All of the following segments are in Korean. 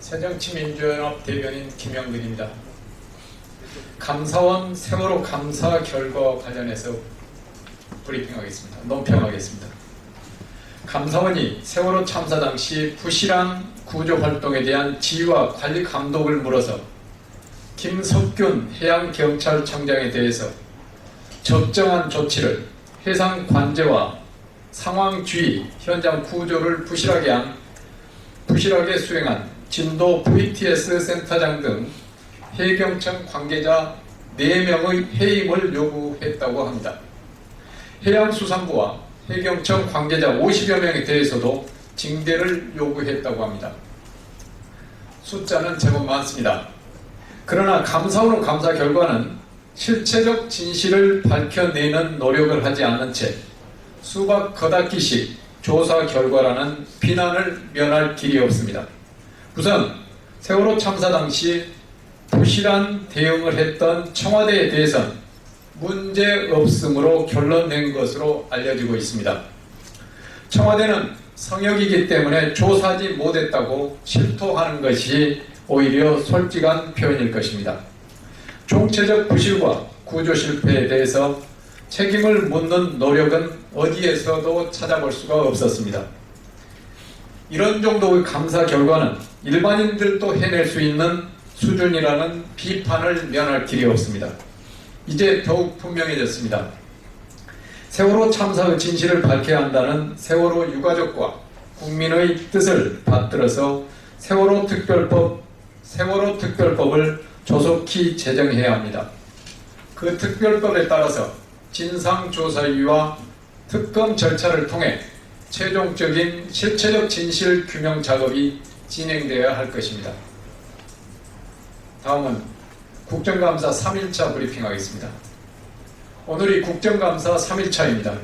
새정치민주연합 대변인 김영근입니다. 감사원 세월호 감사 결과 관련해서 브리핑하겠습니다. 논평하겠습니다. 감사원이 세월호 참사 당시 부실한 구조 활동에 대한 지휘와 관리 감독을 물어서 김석균 해양경찰청장에 대해서 적정한 조치를 해상 관제와 상황 주의, 현장 구조를 부실하게 한 부실하게 수행한 진도 VTS 센터장 등 해경청 관계자 4명의 해임을 요구했다고 합니다. 해양수산부와 해경청 관계자 50여 명에 대해서도 징계를 요구했다고 합니다. 숫자는 제법 많습니다. 그러나 감사원 감사 결과는 실체적 진실을 밝혀내는 노력을 하지 않는 채 수박 거닫기식 조사 결과라는 비난을 면할 길이 없습니다. 우선 세월호 참사 당시 부실한 대응을 했던 청와대에 대해선 문제 없음으로 결론 낸 것으로 알려지고 있습니다. 청와대는 성역이기 때문에 조사하지 못했다고 실토하는 것이 오히려 솔직한 표현일 것입니다. 총체적 부실과 구조 실패에 대해서 책임을 묻는 노력은 어디에서도 찾아볼 수가 없었습니다. 이런 정도의 감사 결과는 일반인들도 해낼 수 있는 수준이라는 비판을 면할 길이 없습니다. 이제 더욱 분명해졌습니다. 세월호 참사의 진실을 밝혀야 한다는 세월호 유가족과 국민의 뜻을 받들어서 세월호 특별법, 세월호 특별법을 조속히 제정해야 합니다. 그 특별법에 따라서 진상조사위와 특검 절차를 통해 최종적인 실체적 진실 규명 작업이 진행되어야 할 것입니다. 다음은 국정감사 3일차 브리핑하겠습니다. 오늘이 국정감사 3일차입니다.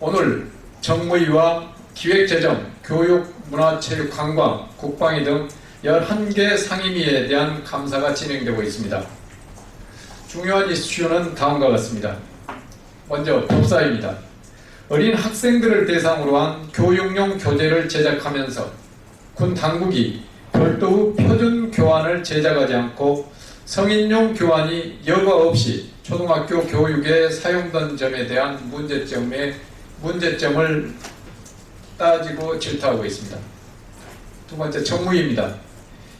오늘 정무위와 기획재정, 교육, 문화체육, 관광, 국방위 등 11개 상임위에 대한 감사가 진행되고 있습니다. 중요한 이슈는 다음과 같습니다. 먼저 법사입니다. 어린 학생들을 대상으로 한 교육용 교재를 제작하면서 군 당국이 별도의 표준 교환을 제작하지 않고 성인용 교환이 여과 없이 초등학교 교육에 사용된 점에 대한 문제점에 문제점을 따지고 질타하고 있습니다. 두 번째 정무입니다.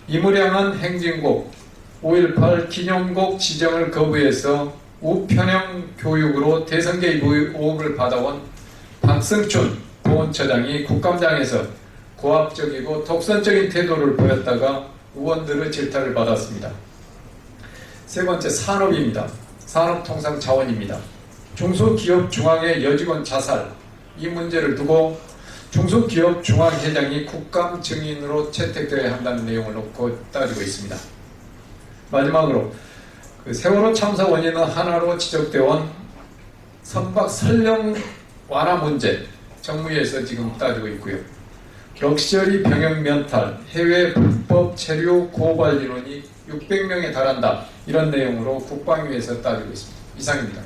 이무량한 행진곡 5.18 기념곡 지정을 거부해서 우편형 교육으로 대선 개입 의혹을 받아온 박승춘 보훈처장이 국감장에서 고압적이고 독선적인 태도를 보였다가 의원들의 질타를 받았습니다. 세 번째 산업입니다. 산업통상자원입니다. 중소기업 중앙의 여직원 자살 이 문제를 두고 중소기업 중앙회장이 국감 증인으로 채택되어야 한다는 내용을 놓고 따지고 있습니다. 마지막으로 그 세월호 참사 원인은 하나로 지적되어 온 선박 설령 완화 문제 정무위에서 지금 따지고 있고요. 럭셔리 병역 면탈, 해외 불법 체류 고발 인원이 600명에 달한다. 이런 내용으로 국방위에서 따지고 있습니다. 이상입니다.